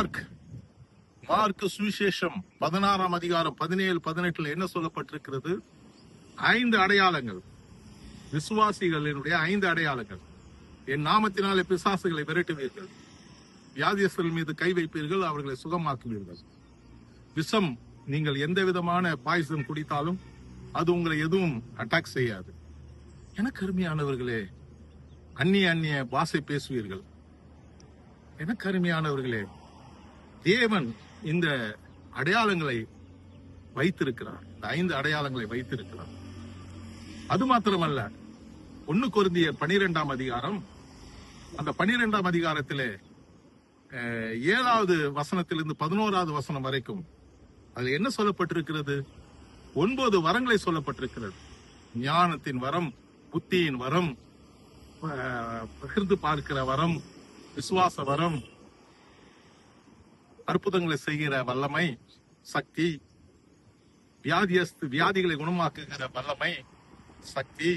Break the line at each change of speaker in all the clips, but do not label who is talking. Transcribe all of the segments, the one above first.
Mark. Mark சுவிசேஷம் பதினாறாம் அதிகாரம் பதினேழு பதினெட்டுல என்ன சொல்லப்பட்டிருக்கிறது? ஐந்து அடையாளங்கள். விசுவாசிகளினுடைய ஐந்து அடையாளங்கள். என் நாமத்தினாலே பிசாசுகளை விரட்டுவீர்கள். வியாதியஸ்தர்கள் மீது கை வைப்பீர்கள் அவர்களை சுகமாக்குவீர்கள். விஷம் நீங்கள் எந்த விதமான பாய்சன் குடித்தாலும் அது உங்களை எதுவும் அட்டாக் செய்யாது. எனக்கு அருமையானவர்களே அந்நிய அந்நிய பாஷை பேசுவீர்கள். எனக்கு அருமையானவர்களே தேவன் இந்த அடையாளங்களை வைத்திருக்கிறார். இந்த ஐந்து அடையாளங்களை வைத்திருக்கிறார். அது மாத்திரமல்ல ஒன்னு கொருந்திய பனிரெண்டாம் அதிகாரம். அந்த பனிரெண்டாம் அதிகாரத்திலே ஏழாவது வசனத்திலிருந்து பதினோராவது வசனம் வரைக்கும் அது என்ன சொல்லப்பட்டிருக்கிறது? ஒன்பது வரங்களை சொல்லப்பட்டிருக்கிறது. ஞானத்தின் வரம் புத்தியின் வரம் பகிர்ந்து பார்க்கிற வரம் விசுவாச வரம் அற்புதங்களை செய்கிற வல்லமை சக்தி வியாதியஸ்து வியாதிகளை குணமாக்குகிற வல்லமை சக்தி.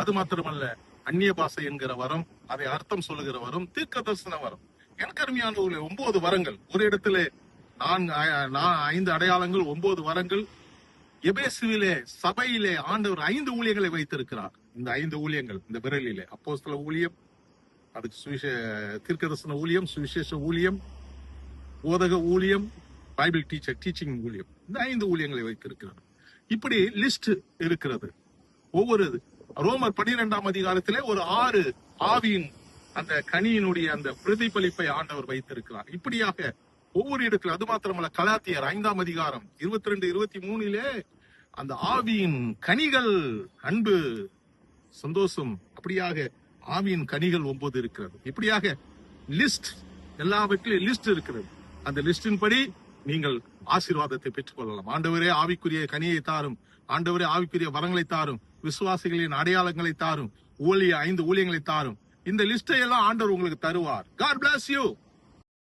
அது மாத்திரமல்ல அந்நிய பாசை என்கிற வரம் அதை அர்த்தம் சொல்லுகிற வரம் தீர்க்க தரிசன வரம். எனக்கு அருமையான ஒன்பது வரங்கள். ஒரு இடத்துல நான் நான் ஐந்து அடையாளங்கள் ஒன்பது வரங்கள். எபேசுவிலே சபையிலே ஆண்டவர் ஐந்து ஊழியங்களை வைத்திருக்கிறார். இந்த ஐந்து ஊழியங்கள் இந்த விரலிலே. அப்போஸ்தல ஊழியம் அதுக்கு சுவிசே தீர்க்கதர்சன ஊழியம் சுவிசேஷ ஊழியம் போதக ஊழியம் பைபிள் டீச்சர் டீச்சிங் ஊழியம். இந்த ஐந்து ஊழியங்களை வைத்திருக்கிறார். இப்படி லிஸ்ட் இருக்கிறது. ஒவ்வொரு ரோமர் பனிரெண்டாம் அதிகாரத்திலே ஒரு ஆறு ஆவியின் அந்த கனியினுடைய அந்த பிரதிபலிப்பை ஆண்டவர் வைத்திருக்கிறார். இப்படியாக ஒவ்வொரு இடத்துல அது மாத்திரமல்ல கலாத்தியர் ஐந்தாம் அதிகாரம் இருபத்தி ரெண்டு இருபத்தி மூணிலே அந்த ஆவியின் கனிகள் அன்பு சந்தோஷம் அப்படியாக ஆவியின் கனிகள் ஒன்பது இருக்கிறது. இப்படியாக லிஸ்ட் எல்லாவற்றிலும் லிஸ்ட் இருக்கிறது. அந்த லிஸ்டின் படி நீங்கள் ஆசீர்வாதத்தை பெற்றுக் கொள்ளலாம் ஆண்டவரே ஆவிக்குரிய கனியை தாரும். ஆண்டவரே ஆவிக்குரிய வரங்களை தாரும். விசுவாசிகளின் அடையாளங்களை தாரும். ஊழிய ஐந்து ஊழியங்களை தாரும். இந்த லிஸ்டை எல்லாம் ஆண்டவர் உங்களுக்கு தருவார். God plus you